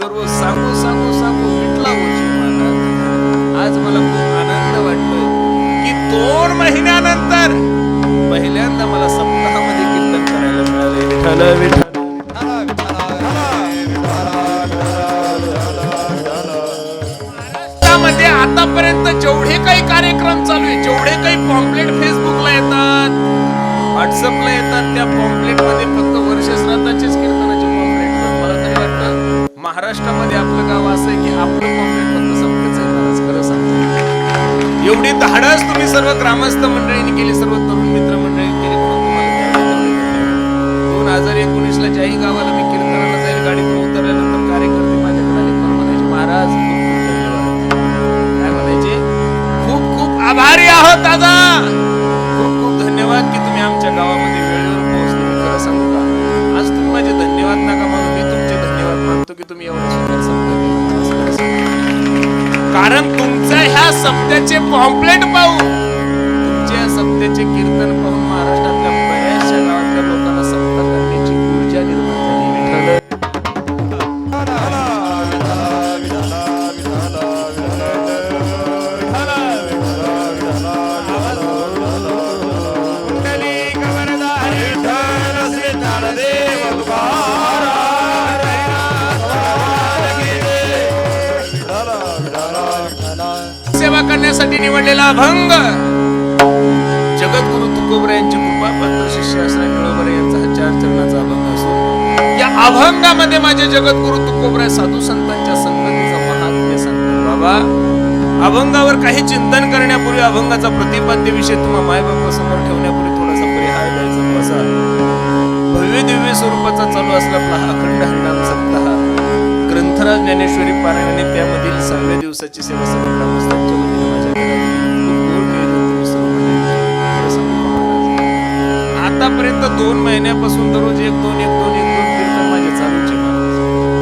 दररोज सांगू सांगू सांगू मिटला महाराज आज मला खूप आनंद वाटतोय की दोन महिन्यानंतर पहिल्यांदा मला सप्ताहामध्ये कीर्तन करायला मिळाले महाराष्ट्रामध्ये आतापर्यंत जेवढे काही कार्यक्रम चालू आहे जेवढे काही पॉम्पलेट फेसबुकला येतात व्हॉट्सअपला येतात त्या पॉम्पलेटमध्ये फक्त वर्ष श्राद्धाचेच महाराष्ट्रामध्ये आपलं गाव असं आहे की आपलं पॉम्पलेट फक्त संपतेच आहे महाराज खरं सांगतो. एवढी धाडस तुम्ही सर्व ग्रामस्थ मंडळींनी केली सर्व तरुण मित्र मंडळी केली म्हणून तुम्हाला दोन हजार एकोणीस ला ज्याही गावाला मी कीर्तनाला जाईल गाडीतून उतरल्यानंतर कार्यकर्ते माझ्याकडे आले मला म्हणायचे महाराज काय म्हणायचे? खूप खूप आभारी आहोत दादा. खूप खूप धन्यवाद की तुम्ही आमच्या गावामध्ये तुम्ही एवढं सुंदर कारण तुमचं ह्या सप्त्याचे पॉम्पलेट पाहू. सेवा करण्यासाठी निवडलेला अभंग. जगद्गुरु तुकोबरा यांची कृपा पात्र शिष्य असणारे निळोबरे यांचा चार चरणाचा अभंग असून या अभंगामध्ये माझे जगद्गुरु तुकोबरा साधू संतांच्या संगतीचा महात्म्य सांगतात बाबा अभंगावर काही चिंतन करण्यापूर्वी अभंगाचा प्रतिपाद्य विषय तुम्हा मायबापा समोर ठेवण्यापूर्वी थोडासा परिहार द्यायचा. भव्य दिव्य स्वरूपाचा चालू असला आपला हा ग्रंथराज ज्ञानेश्वरी पारायणाने त्यामधील सहाव्या दिवसाची सेवा सर्व ग्रामस्थांच्या वतीने माझ्या घरात आतापर्यंत दोन महिन्यापासून दररोज एक दोन एक दोन एक